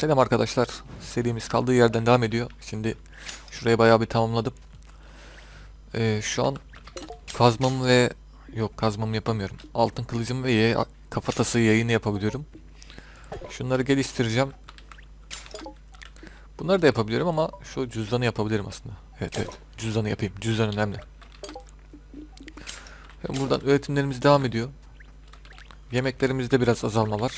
Selam arkadaşlar. Serimiz kaldığı yerden devam ediyor. Şimdi şurayı bayağı bir tamamladım. Ee, şu an kazmamı ve yok kazmamı yapamıyorum. Altın kılıcımı ve yaya, kafatası yayını yapabiliyorum. Şunları geliştireceğim. Bunları da yapabiliyorum ama şu cüzdanı yapabilirim aslında. Evet evet cüzdanı yapayım. Cüzdan önemli. Hem buradan üretimlerimiz devam ediyor. Yemeklerimizde biraz azalma var.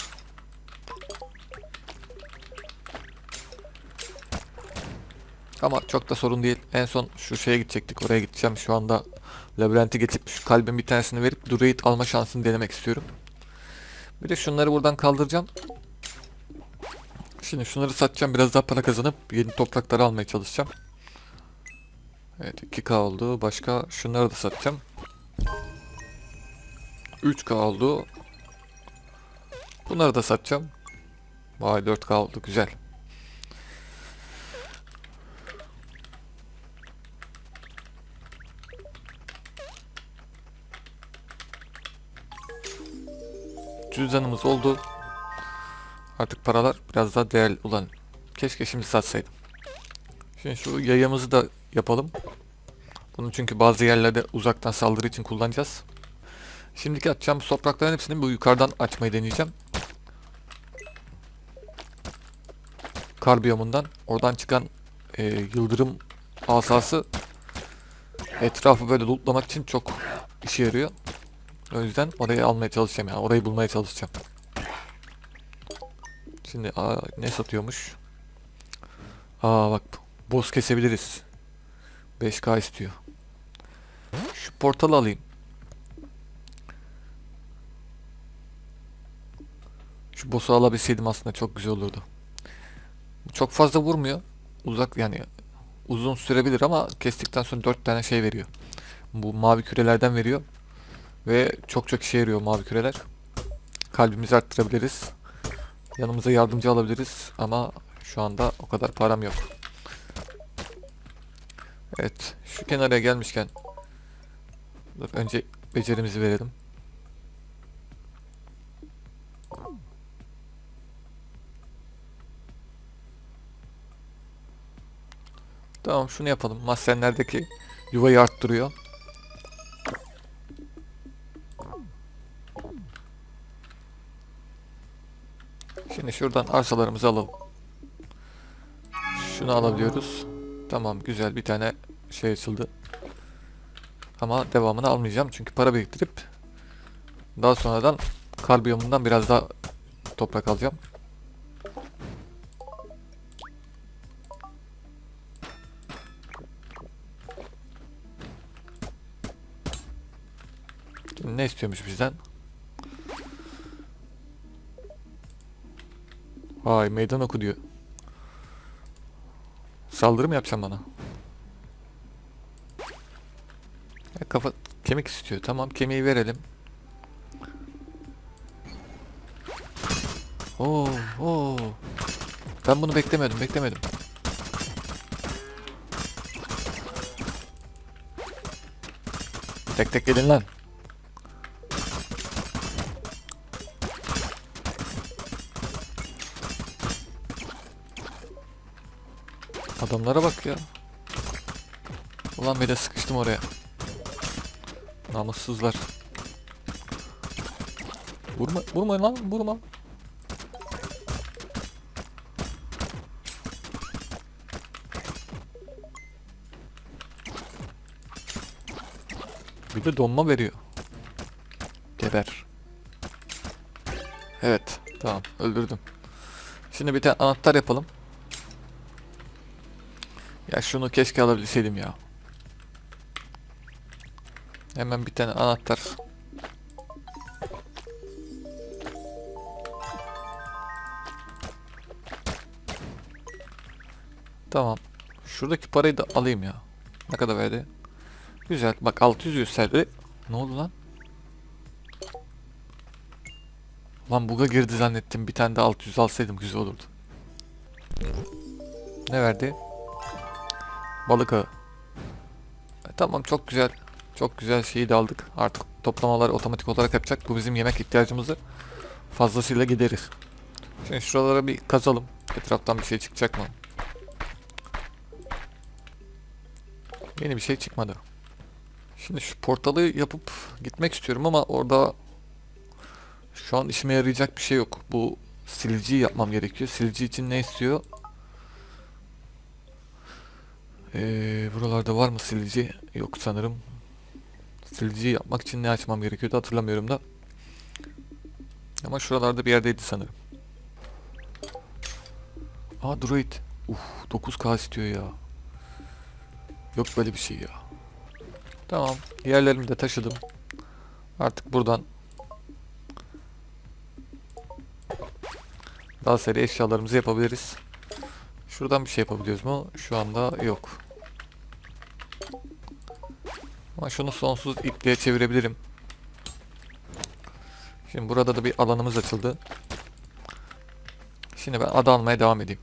Ama çok da sorun değil. En son şu şeye gidecektik. Oraya gideceğim. Şu anda labirenti geçip şu kalbin bir tanesini verip Druid alma şansını denemek istiyorum. Bir de şunları buradan kaldıracağım. Şimdi şunları satacağım. Biraz daha para kazanıp yeni toprakları almaya çalışacağım. Evet 2K oldu. Başka şunları da satacağım. 3K oldu. Bunları da satacağım. Vay 4K oldu. Güzel. Cüzdanımız oldu. Artık paralar biraz daha değerli. Ulan keşke şimdi satsaydım. Şimdi şu yayamızı da yapalım. Bunu çünkü bazı yerlerde uzaktan saldırı için kullanacağız. Şimdiki atacağım toprakların hepsini bu yukarıdan açmayı deneyeceğim. Kar biyomundan. Oradan çıkan e, yıldırım asası etrafı böyle lootlamak için çok işe yarıyor. O yüzden orayı almaya çalışacağım yani. Orayı bulmaya çalışacağım. Şimdi aa, ne satıyormuş? Aa bak boss kesebiliriz. 5k istiyor. Şu portalı alayım. Şu boss'u alabilseydim aslında çok güzel olurdu. Çok fazla vurmuyor. Uzak yani uzun sürebilir ama kestikten sonra 4 tane şey veriyor. Bu mavi kürelerden veriyor. Ve çok çok işe yarıyor mavi küreler. Kalbimizi arttırabiliriz. Yanımıza yardımcı alabiliriz ama şu anda o kadar param yok. Evet, şu kenara gelmişken dur, önce becerimizi verelim. Tamam şunu yapalım. Mahzenlerdeki yuvayı arttırıyor. Şuradan arsalarımızı alalım. Şunu alabiliyoruz. Tamam güzel bir tane şey açıldı. Ama devamını almayacağım çünkü para biriktirip daha sonradan karbiyomundan biraz daha toprak alacağım. Ne istiyormuş bizden? Vay meydan oku diyor. Saldırı mı yapacağım bana? Ya kafa kemik istiyor. Tamam kemiği verelim. Oo, oo. Ben bunu beklemedim, beklemedim. Tek tek gelin lan. Adamlara bak ya. Ulan bir de sıkıştım oraya. Namussuzlar. Vurma, vurma lan, vurma. Bir de donma veriyor. Geber. Evet, tamam, öldürdüm. Şimdi bir tane anahtar yapalım. Ya şunu keşke alabilseydim ya. Hemen bir tane anahtar. Tamam. Şuradaki parayı da alayım ya. Ne kadar verdi? Güzel. Bak 600 gösterdi. Ne oldu lan? Lan buga girdi zannettim. Bir tane de 600 alsaydım güzel olurdu. Ne verdi? Balık ağı. E, tamam çok güzel. Çok güzel şeyi de aldık. Artık toplamaları otomatik olarak yapacak. Bu bizim yemek ihtiyacımızı fazlasıyla giderir. Şimdi şuralara bir kazalım. Etraftan bir şey çıkacak mı? Yeni bir şey çıkmadı. Şimdi şu portalı yapıp gitmek istiyorum ama orada şu an işime yarayacak bir şey yok. Bu siliciyi yapmam gerekiyor. Silici için ne istiyor? Ee, buralarda var mı silici? Yok sanırım. Siliciyi yapmak için ne açmam gerekiyordu hatırlamıyorum da. Ama şuralarda bir yerdeydi sanırım. Aa droid. Uf 9K istiyor ya. Yok böyle bir şey ya. Tamam. Yerlerimi de taşıdım. Artık buradan daha seri eşyalarımızı yapabiliriz. Şuradan bir şey yapabiliyoruz mu? Şu anda yok. Ama şunu sonsuz ipliğe çevirebilirim. Şimdi burada da bir alanımız açıldı. Şimdi ben ada almaya devam edeyim.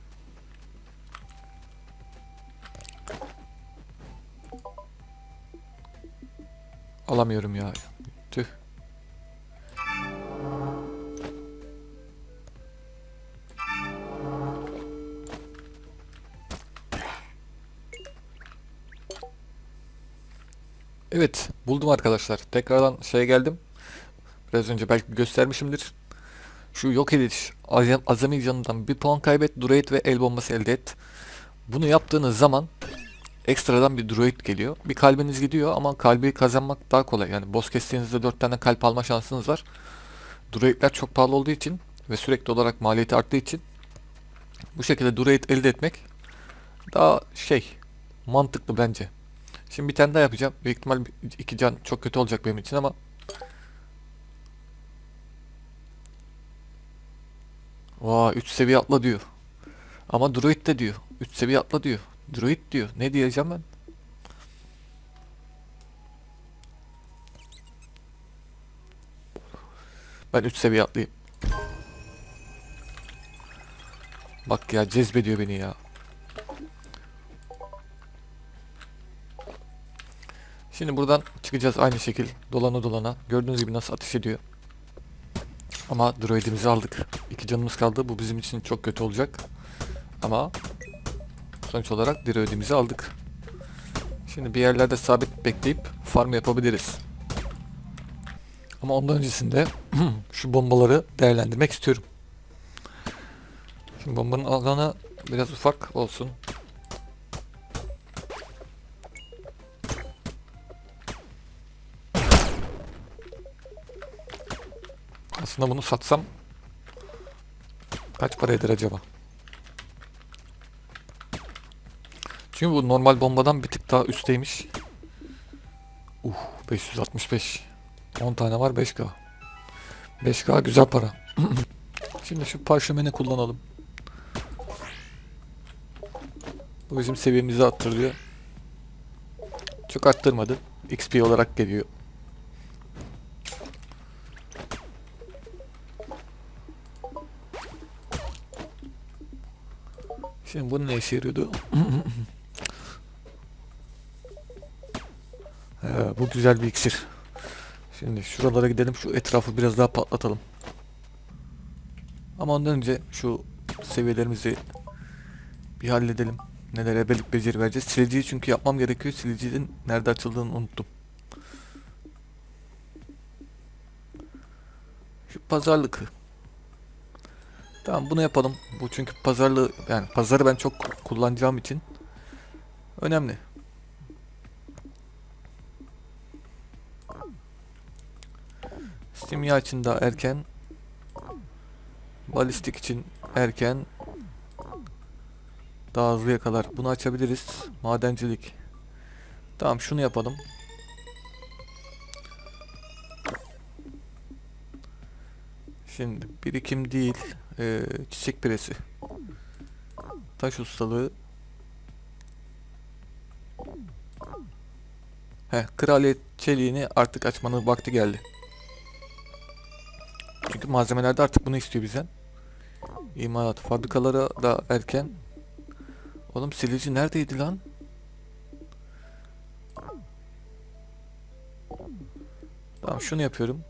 Alamıyorum ya. Evet, buldum arkadaşlar. Tekrardan şeye geldim. Biraz önce belki göstermişimdir. Şu yok ediş azam, azami canından bir puan kaybet, druid ve el bombası elde et. Bunu yaptığınız zaman ekstradan bir druid geliyor. Bir kalbiniz gidiyor ama kalbi kazanmak daha kolay. Yani boss kestiğinizde 4 tane kalp alma şansınız var. Druidler çok pahalı olduğu için ve sürekli olarak maliyeti arttığı için bu şekilde druid elde etmek daha şey mantıklı bence. Şimdi bir tane daha yapacağım. Büyük ihtimal iki can çok kötü olacak benim için ama Vaa 3 seviye atla diyor. Ama druid de diyor. 3 seviye atla diyor. Druid diyor. Ne diyeceğim ben? Ben 3 seviye atlayayım. Bak ya cezbediyor beni ya. Şimdi buradan çıkacağız aynı şekil dolana dolana. Gördüğünüz gibi nasıl ateş ediyor. Ama droidimizi aldık. İki canımız kaldı. Bu bizim için çok kötü olacak. Ama sonuç olarak droidimizi aldık. Şimdi bir yerlerde sabit bekleyip farm yapabiliriz. Ama ondan öncesinde şu bombaları değerlendirmek istiyorum. Şimdi bombanın alanı biraz ufak olsun. Aslında bunu satsam kaç para eder acaba? Çünkü bu normal bombadan bir tık daha üstteymiş. Uh 565. 10 tane var 5K. 5K güzel para. Şimdi şu parşömeni kullanalım. Bu bizim seviyemizi arttırıyor. Çok arttırmadı. XP olarak geliyor. Şimdi bu ne işe yarıyordu? He, bu güzel bir iksir. Şimdi şuralara gidelim şu etrafı biraz daha patlatalım. Ama ondan önce şu seviyelerimizi bir halledelim. Neler ebelik beceri vereceğiz. Siliciyi çünkü yapmam gerekiyor. Silicinin nerede açıldığını unuttum. Şu pazarlık. Tamam bunu yapalım. Bu çünkü pazarlığı yani pazarı ben çok kullanacağım için önemli. Simya için daha erken. Balistik için erken. Daha hızlı yakalar. Bunu açabiliriz. Madencilik. Tamam şunu yapalım. Şimdi birikim değil. Ee, çiçek piresi. Taş ustalığı. He, kraliyet çeliğini artık açmanın vakti geldi. Çünkü malzemelerde artık bunu istiyor bizden. İmalat fabrikalara da erken. Oğlum silici neredeydi lan? Tamam şunu yapıyorum.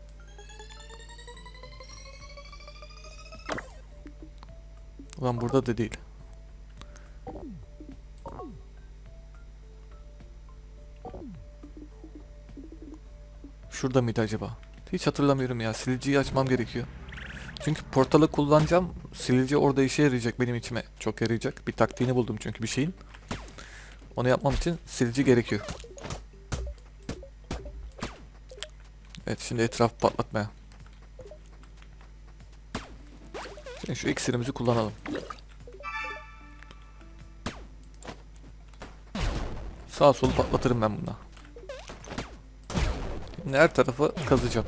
Ulan burada da değil. Şurada mıydı acaba? Hiç hatırlamıyorum ya. Siliciyi açmam gerekiyor. Çünkü portalı kullanacağım. Silici orada işe yarayacak benim içime. Çok yarayacak. Bir taktiğini buldum çünkü bir şeyin. Onu yapmam için silici gerekiyor. Evet şimdi etrafı patlatmaya. Şimdi şu iksirimizi kullanalım. Sağ solu patlatırım ben buna. Şimdi her tarafı kazacağım.